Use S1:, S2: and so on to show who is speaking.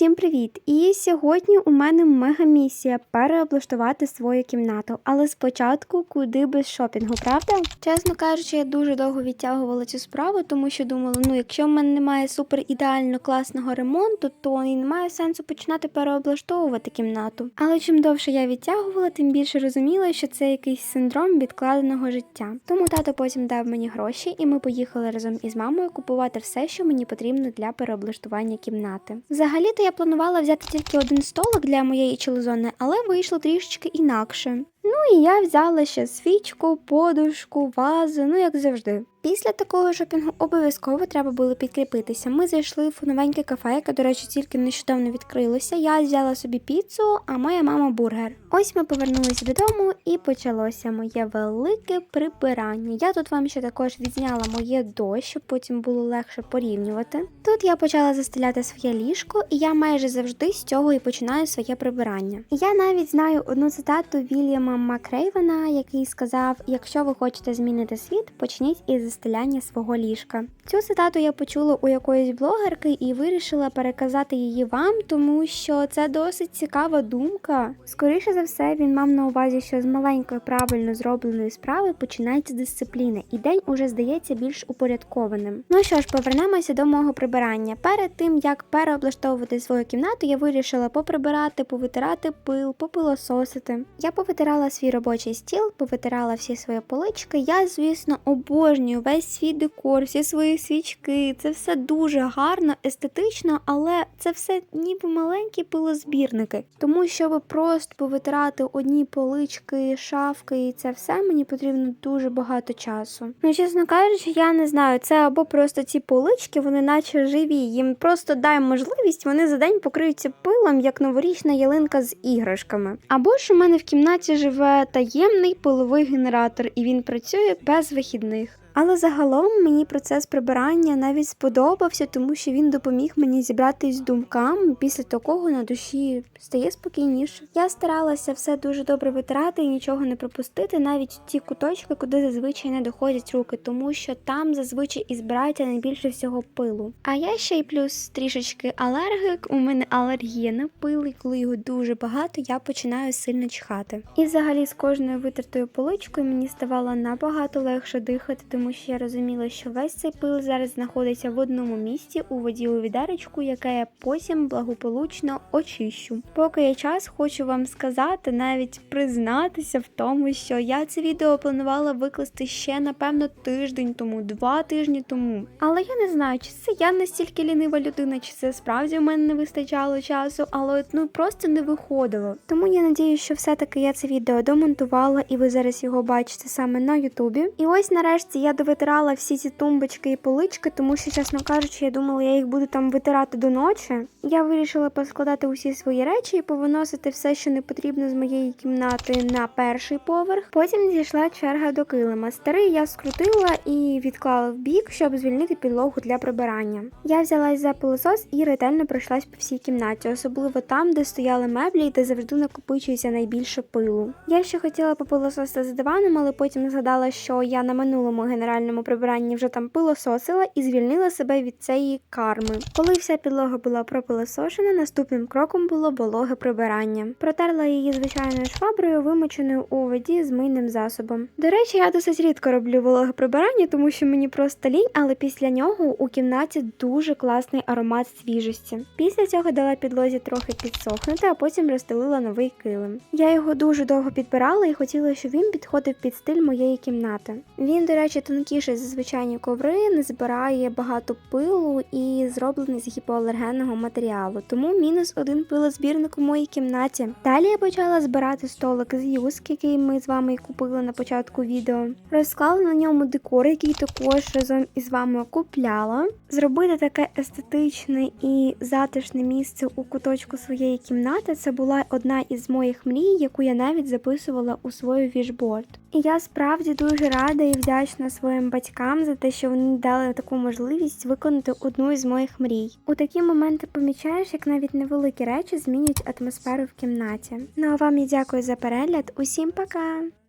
S1: привіт! І сьогодні у мене мега місія переоблаштувати свою кімнату. Але спочатку куди без шопінгу, правда? Чесно кажучи, я дуже довго відтягувала цю справу, тому що думала, ну якщо в мене немає супер ідеально класного ремонту, то і немає сенсу починати переоблаштовувати кімнату. Але чим довше я відтягувала, тим більше розуміла, що це якийсь синдром відкладеного життя. Тому тато потім дав мені гроші, і ми поїхали разом із мамою купувати все, що мені потрібно для переоблаштування кімнати. Взагалі-то я планувала взяти тільки один столик для моєї челезони, але вийшло трішечки інакше. Ну і я взяла ще свічку, подушку, вазу, ну як завжди. Після такого шопінгу обов'язково треба було підкріпитися. Ми зайшли в новеньке кафе, яке, до речі, тільки нещодавно відкрилося. Я взяла собі піцу, а моя мама бургер. Ось ми повернулися додому і почалося моє велике прибирання. Я тут вам ще також відзняла моє до, щоб потім було легше порівнювати. Тут я почала застеляти своє ліжко, і я майже завжди з цього і починаю своє прибирання. Я навіть знаю одну цитату Вільяма Макрейвена, який сказав: якщо ви хочете змінити світ, почніть із застеляння свого ліжка. Цю цитату я почула у якоїсь блогерки і вирішила переказати її вам, тому що це досить цікава думка. Скоріше за все, він мав на увазі, що з маленької правильно зробленої справи починається дисципліна, і день уже здається більш упорядкованим. Ну що ж, повернемося до мого прибирання. Перед тим як переоблаштовувати свою кімнату, я вирішила поприбирати, повитирати пил, попилососити. Я повитирала свій робочий стіл, повитирала всі свої полички. Я, звісно, обожнюю весь свій декор, всі свої свічки. Це все дуже гарно, естетично, але це все ніби маленькі пилозбірники. Тому щоб просто повитирати одні полички, шафки і це все мені потрібно дуже багато часу. Ну, чесно кажучи, я не знаю, це або просто ці полички, вони наче живі. Їм просто дай можливість, вони за день покриються пилом, як новорічна ялинка з іграшками. Або ж у мене в кімнаті живе таємний половий генератор, і він працює без вихідних. Але загалом мені процес прибирання навіть сподобався, тому що він допоміг мені зібратись з думками. Після такого на душі стає спокійніше. Я старалася все дуже добре витирати і нічого не пропустити, навіть ті куточки, куди зазвичай не доходять руки, тому що там зазвичай і збирається найбільше всього пилу. А я ще й плюс трішечки алергик. У мене алергія на пил, і коли його дуже багато, я починаю сильно чхати. І взагалі з кожною витертою поличкою мені ставало набагато легше дихати, тому що я розуміла, що весь цей пил зараз знаходиться в одному місці у воді у відеречку, яке я потім благополучно очищу. Поки є час, хочу вам сказати, навіть признатися в тому, що я це відео планувала викласти ще напевно тиждень тому, два тижні тому. Але я не знаю, чи це я настільки лінива людина, чи це справді у мене не вистачало часу, але ну просто не виходило. Тому я надію, що все-таки я це відео домонтувала, і ви зараз його бачите саме на Ютубі. І ось нарешті я довитирала всі ці тумбочки і полички, тому що, чесно кажучи, я думала, я їх буду там витирати до ночі. Я вирішила поскладати усі свої речі і повиносити все, що не потрібно з моєї кімнати на перший поверх. Потім зійшла черга до килима. Старий я скрутила і відклала в бік, щоб звільнити підлогу для прибирання. Я взялась за пилосос і ретельно пройшлась по всій кімнаті, особливо там, де стояли меблі і де завжди накопичується найбільше пилу. Я ще хотіла попилососити за диваном, але потім згадала, що я на минулому генеральному прибиранні вже там пилососила і звільнила себе від цієї карми. Коли вся підлога була пропилосошена, наступним кроком було вологе прибирання. Протерла її звичайною шваброю, вимоченою у воді з мийним засобом. До речі, я досить рідко роблю вологе прибирання, тому що мені просто лінь, але після нього у кімнаті дуже класний аромат свіжості. Після цього дала підлозі трохи підсохнути, а потім розстелила новий килим. Я його дуже довго підбирала і хотіла, щоб він підходив під стиль моєї кімнати. Він, до речі, тонкіший за звичайні коври, не збирає багато пилу і зроблений з гіпоалергенного матеріалу, тому мінус один пилозбірник у моїй кімнаті. Далі я почала збирати столик з юск, який ми з вами купили на початку відео. Розклала на ньому декор, який також разом із вами купляла. Зробити таке естетичне і затишне місце у куточку своєї кімнати. Це була одна із моїх мрій, яку я навіть записувала у свою вішборд. І я справді дуже рада і вдячна своїм батькам за те, що вони дали таку можливість виконати одну із моїх мрій. У такі моменти помічаєш, як навіть невеликі речі змінюють атмосферу в кімнаті. Ну а вам я дякую за перегляд. Усім пока!